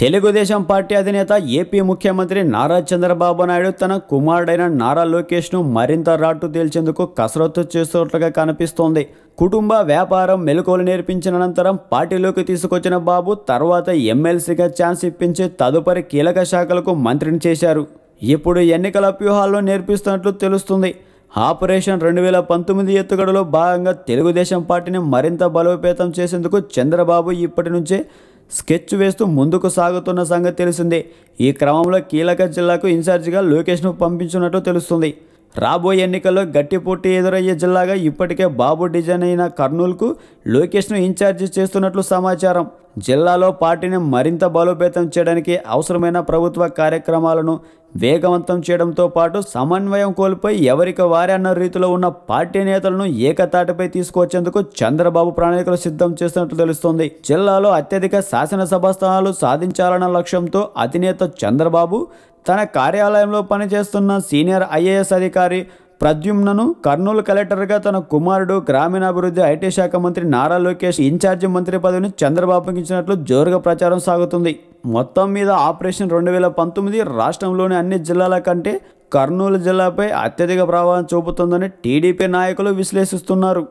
Telugu Desam party అధినేత AP ముఖ్యమంత్రి నారా చంద్రబాబు నాయుడు తన కుమారుడైన నారా లోకేష్ను మరింత రాటు తేల్చేందుకు కసరత్తు చేస్తున్నట్లుగా కనిపిస్తోంది. కుటుంబ వ్యాపారం మెలకువలు నేర్పించిన అనంతరం పార్టీలోకి తీసుకొచ్చిన బాబు తర్వాత ఎమ్మెల్సీగా ఛాన్స్ ఇప్పించి తదుపరి కీలక శాఖలకు మంత్రిని చేశారు. ఇప్పుడు ఎన్నికల వ్యూహాల్లో నేర్పిస్తున్నట్లు తెలుస్తుంది. ఆపరేషన్ రెండు వేల పంతొమ్మిది ఎత్తుగడలో భాగంగా తెలుగుదేశం పార్టీని మరింత బలోపేతం చేసేందుకు చంద్రబాబు ఇప్పటి నుంచే స్కెచ్ వేస్తూ ముందుకు సాగుతున్న సంగతి తెలిసిందే. ఈ క్రమంలో కీలక జిల్లాకు ఇన్ఛార్జిగా లోకేష్ను పంపించినట్లు తెలుస్తుంది. రాబోయే ఎన్నికల్లో గట్టి పోటీ ఎదురయ్యే జిల్లాగా ఇప్పటికే బాబు డిజైన్ అయిన కర్నూలుకు లోకేష్ను ఇన్ఛార్జి చేస్తున్నట్లు సమాచారం. జిల్లాలో పార్టీని మరింత బలోపేతం చేయడానికి అవసరమైన ప్రభుత్వ కార్యక్రమాలను వేగవంతం చేయడంతో పాటు సమన్వయం కోల్పోయి ఎవరికి వారే అన్న రీతిలో ఉన్న పార్టీ నేతలను ఏకతాటిపై తీసుకొచ్చేందుకు చంద్రబాబు ప్రణాళికలు సిద్ధం చేస్తున్నట్లు తెలుస్తోంది. జిల్లాలో అత్యధిక శాసనసభ స్థానాలు సాధించాలన్న లక్ష్యంతో అధినేత చంద్రబాబు తన కార్యాలయంలో పనిచేస్తున్న సీనియర్ ఐఏఎస్ అధికారి ప్రద్యుమ్నను కర్నూలు కలెక్టర్గా తన కుమారుడు గ్రామీణాభివృద్ధి ఐటీ శాఖ మంత్రి నారా లోకేష్ ఇన్ఛార్జి మంత్రి పదవిని చంద్రబాబుకి ఇచ్చినట్లు జోరుగా ప్రచారం సాగుతుంది. మొత్తం మీద ఆపరేషన్ రెండు వేల పంతొమ్మిది రాష్ట్రంలోని అన్ని జిల్లాల కంటే కర్నూలు జిల్లాపై అత్యధిక ప్రభావం చూపుతుందని టీడీపీ నాయకులు విశ్లేషిస్తున్నారు.